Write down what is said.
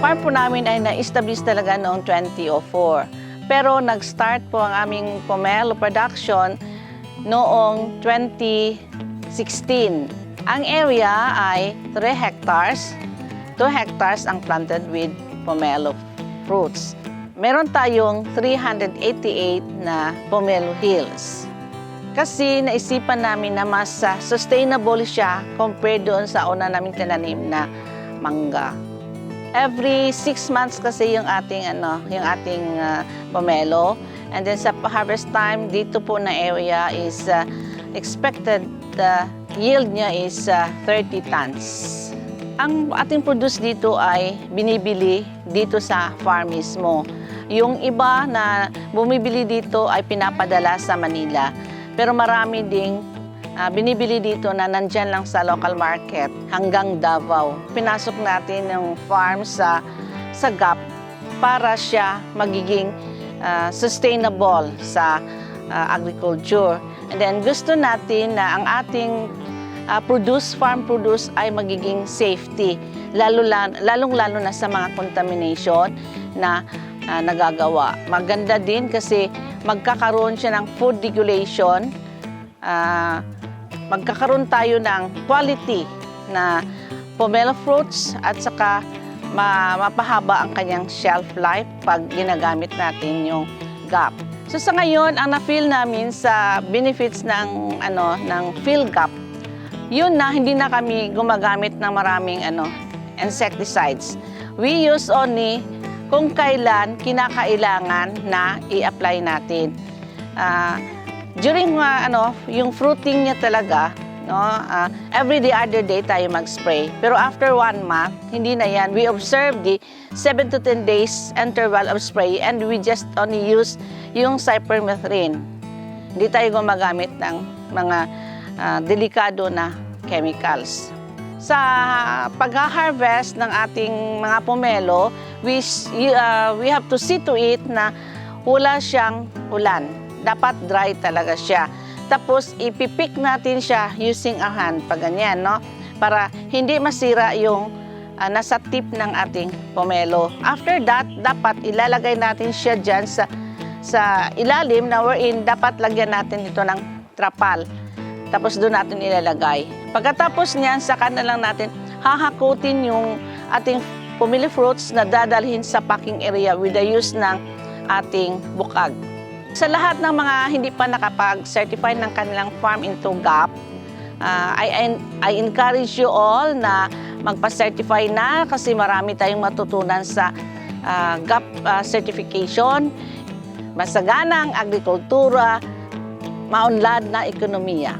farm po namin ay na-establish talaga noong 2004. Pero nag-start po ang aming pomelo production noong 2016. Ang area ay 3 hectares. 2 hectares ang planted with pomelo fruits. Meron tayong 388 na pomelo hills. Kasi naisipan namin na mas ah, sustainable siya compared doon sa una naming tinanim na mangga. Every six months kasi yung ating ano, yung ating ah, pomelo. And then sa harvest time dito po na area is ah, expected the yield niya is ah, 30 tons. Ang ating produce dito ay binibili dito sa farm mismo. Yung iba na bumibili dito ay pinapadala sa Manila. Pero marami ding ah, binibili dito na nandyan lang sa local market hanggang Davao. Pinasok natin yung farm sa, sa GAP para siya magiging ah, sustainable sa ah, agriculture. And then gusto natin na ang ating ah, produce, farm produce ay magiging safety. Lalo, lalong lalo na sa mga contamination na ah, nagagawa. Maganda din kasi magkakaroon siya ng food regulation. Ah, magkakaroon tayo ng quality na pomelo fruits at saka ma- mapahaba ang kanyang shelf life pag ginagamit natin yung GAP. So sa ngayon, ang na-feel namin sa benefits ng ano ng PhilGAP, yun na hindi na kami gumagamit ng maraming ano insecticides. We use only kung kailan kinakailangan na i-apply natin. Ah, during uh, ano, yung fruiting niya talaga, no, ah, every day other day tayo mag-spray. Pero after one month, hindi na yan. We observe the 7 to 10 days interval of spray and we just only use yung cypermethrin. Hindi tayo gumagamit ng mga ah, delikado na chemicals. Sa pag-harvest ng ating mga pomelo, we, ah, we have to see to it na wala siyang ulan. Dapat dry talaga siya. Tapos ipipik natin siya using a hand, pag ganyan, no? Para hindi masira yung ah, nasa tip ng ating pomelo. After that, dapat ilalagay natin siya dyan sa, sa ilalim na wherein dapat lagyan natin ito ng trapal. Tapos doon natin ilalagay. Pagkatapos niyan, saka na lang natin hahakutin yung ating pumili fruits na dadalhin sa packing area with the use ng ating bukag. Sa lahat ng mga hindi pa nakapag-certify ng kanilang farm into GAP, ah, I, I encourage you all na magpa-certify na kasi marami tayong matutunan sa ah, GAP ah, certification, masaganang agrikultura, maunlad na ekonomiya.